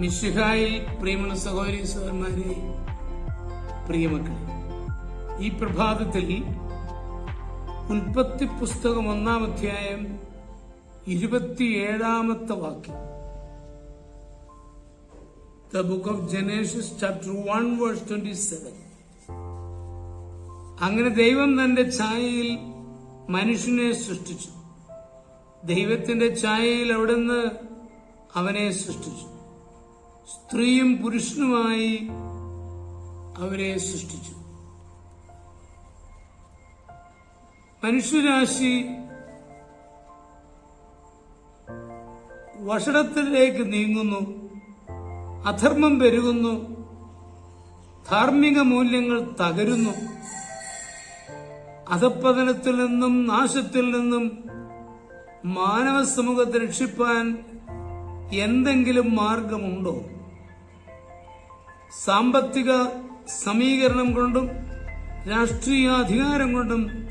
മിശിഹായി പ്രിയമുള്ള സഹോദരി സഹോദരന്മാരെ പ്രിയമക്കളെ ഈ പ്രഭാതത്തിൽ ഉൽപ്പത്തി പുസ്തകം ഒന്നാം അധ്യായം ഇരുപത്തിയേഴാമത്തെ വാക്യം. The book of Genesis chapter one verse twenty seven അങ്ങനെ ദൈവം തന്റെ ഛായയിൽ മനുഷ്യനെ സൃഷ്ടിച്ചു. ദൈവത്തിന്റെ ഛായയിൽ അവിടുന്ന് അവനെ സൃഷ്ടിച്ചു. സ്ത്രീയും പുരുഷനുമായി അവരെ സൃഷ്ടിച്ചു. മനുഷ്യരാശി വഷടത്തിലേക്ക് നീങ്ങുന്നു അധർമ്മം പെരുകുന്നു ധാർമ്മിക മൂല്യങ്ങൾ തകരുന്നു. അധപ്പതനത്തിൽ നിന്നും നാശത്തിൽ നിന്നും മാനവ സമൂഹത്തെ രക്ഷിപ്പാൻ എന്തെങ്കിലും മാർഗമുണ്ടോ? സാമ്പത്തിക സമീകരണം കൊണ്ടും രാഷ്ട്രീയ അധികാരം കൊണ്ടും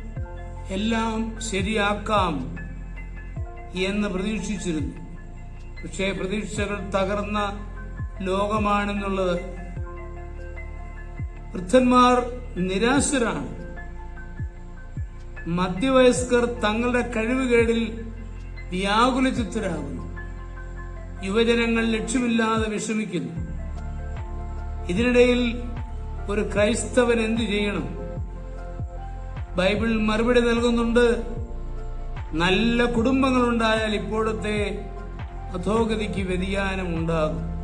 എല്ലാം ശരിയാക്കാം എന്ന് പ്രതീക്ഷിച്ചിരുന്നു. പക്ഷേ പ്രതീക്ഷകൾ തകർന്ന ലോകമാണെന്നുള്ളത് വൃദ്ധന്മാർ നിരാശരാണ്. മധ്യവയസ്കർ തങ്ങളുടെ കഴിവുകേടിൽ വ്യാകുലചിത്തരാകുന്നു. യുവജനങ്ങൾ ലക്ഷ്യമില്ലാതെ വിഷമിക്കുന്നു. ഇതിനിടയിൽ ഒരു ക്രൈസ്തവൻ എന്തു ചെയ്യണം? ബൈബിൾ മറുപടി നൽകുന്നുണ്ട്. നല്ല കുടുംബങ്ങളുണ്ടായാൽ ഇപ്പോഴത്തെ അധോഗതിക്ക് വ്യതിയാനം ഉണ്ടാകും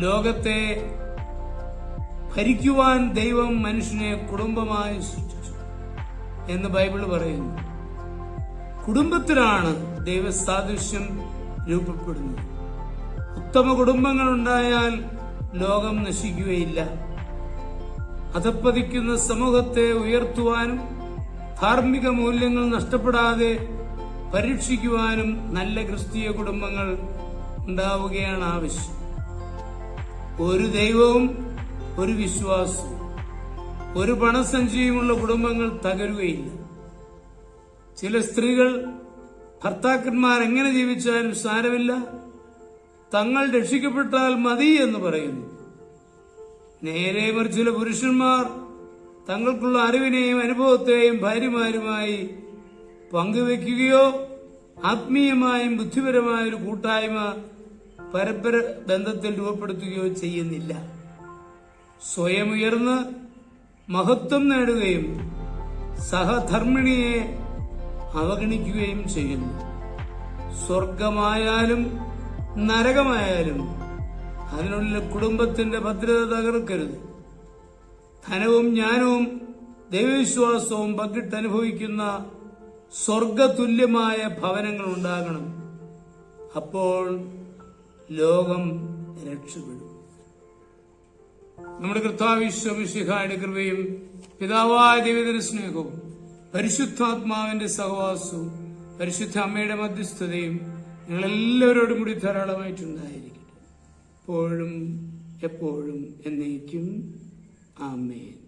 ലോകത്തെ ഭരിക്കുവാൻ ദൈവം മനുഷ്യനെ കുടുംബമായി സൃഷ്ടിച്ചു എന്ന് ബൈബിൾ പറയുന്നു. കുടുംബത്തിലാണ് ദൈവസാദൃശ്യം രൂപപ്പെടുന്നത്. ഉത്തമ കുടുംബങ്ങൾ ഉണ്ടായാൽ ലോകം നശിക്കുകയില്ല. അധപ്പതിക്കുന്ന സമൂഹത്തെ ഉയർത്തുവാനും ധാർമ്മിക മൂല്യങ്ങൾ നഷ്ടപ്പെടാതെ പരീക്ഷിക്കുവാനും നല്ല ക്രിസ്തീയ കുടുംബങ്ങൾ ഉണ്ടാവുകയാണ് ആവശ്യം ഒരു ദൈവവും ഒരു വിശ്വാസവും ഒരു പണസഞ്ചിയുമുള്ള കുടുംബങ്ങൾ തകരുകയില്ല. ചില സ്ത്രീകൾ ഭർത്താക്കന്മാർ എങ്ങനെ ജീവിച്ചാലും സാരമില്ല. തങ്ങൾ രക്ഷിക്കപ്പെട്ടാൽ മതി എന്ന് പറയുന്നു. നേരെ ചില പുരുഷന്മാർ തങ്ങൾക്കുള്ള അറിവിനെയും അനുഭവത്തെയും ഭാര്യമാരുമായി പങ്കുവെക്കുകയോ ആത്മീയമായും ബുദ്ധിപരമായ ഒരു കൂട്ടായ്മ പരസ്പര ബന്ധത്തിൽ രൂപപ്പെടുത്തുകയോ ചെയ്യുന്നില്ല. സ്വയം ഉയർന്ന് മഹത്വം നേടുകയും സഹധർമ്മിണിയെ അവഗണിക്കുകയും ചെയ്യുന്നു. സ്വർഗമായാലും നരകമായാലും അതിനുള്ള കുടുംബത്തിന്റെ ഭദ്രത തകർക്കരുത്. ധനവും ജ്ഞാനവും ദൈവവിശ്വാസവും പങ്കിട്ട് അനുഭവിക്കുന്ന സ്വർഗതുല്യമായ ഭവനങ്ങൾ ഉണ്ടാകണം. അപ്പോൾ ലോകം രക്ഷപ്പെടും. നമ്മുടെ കർത്താവിശ്വമിഷിഹായുടെ കൃപയും പിതാവായ ദൈവത്തിന്റെ സ്നേഹവും പരിശുദ്ധാത്മാവിന്റെ സഹവാസവും പരിശുദ്ധ അമ്മയുടെ മധ്യസ്ഥതയും നിങ്ങളെല്ലാവരോടും കൂടി ധാരാളമായിട്ടുണ്ടായിരിക്കട്ടെ. എപ്പോഴും എപ്പോഴും എന്നേക്കും. ആമേൻ.